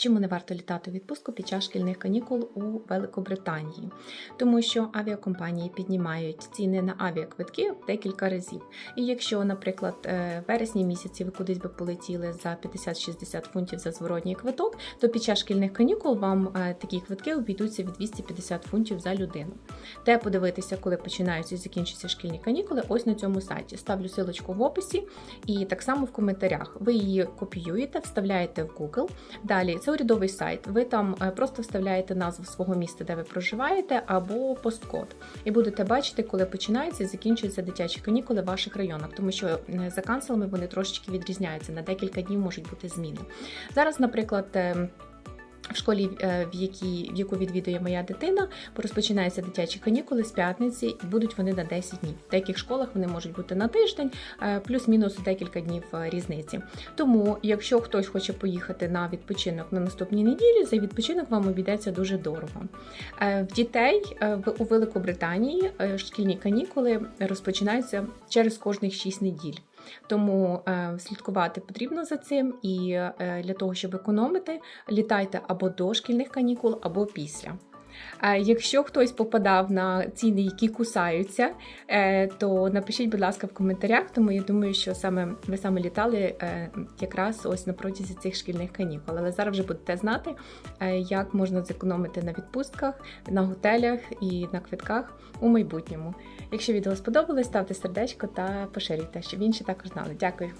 Чому не варто літати у відпустку під час шкільних канікул у Великобританії? Тому що авіакомпанії піднімають ціни на авіаквитки декілька разів. І якщо, наприклад, е, в вересні місяці ви кудись би полетіли за 50-60 фунтів за зворотній квиток, то під час шкільних канікул вам е, такі квитки обійдуться від 250 фунтів за людину. Де подивитися, коли починаються і закінчуються шкільні канікули, ось на цьому сайті. Ставлю силочку в описі і так само в коментарях. Ви її копіюєте, вставляєте в Google. Далі це урядовий сайт. Ви там е, просто вставляєте назву свого міста, де ви проживаєте, або посткод. І будете бачити, коли починаються і закінчуються дитячі канікули в ваших районах, тому що е, за канцелами вони трошечки відрізняються. На декілька днів можуть бути зміни. Зараз, наприклад. В школі, е, в, якій, в яку відвідує моя дитина, розпочинаються дитячі канікули з п'ятниці, і будуть вони на 10 днів. В деяких школах вони можуть бути на тиждень, е, плюс-мінус декілька днів е, різниці. Тому, якщо хтось хоче поїхати на відпочинок на наступній неділі, цей відпочинок вам обійдеться дуже дорого. В дітей у Великобританії шкільні канікули розпочинаються через кожних 6 неділь. Тому е, слідкувати потрібно за цим, і е, для того, щоб економити, літайте або до шкільних канікул, або після. Е, Якщо хтось попадав на ціни, які кусаються, е, то напишіть, будь ласка, в коментарях, тому я думаю, що саме ви саме літали е, якраз ось на протязі цих шкільних канікул. Але зараз вже будете знати, як можна зекономити на відпустках, на готелях і на квитках у майбутньому. Якщо відео сподобалось, ставте сердечко та поширюйте, щоб інші також знали. Дякую.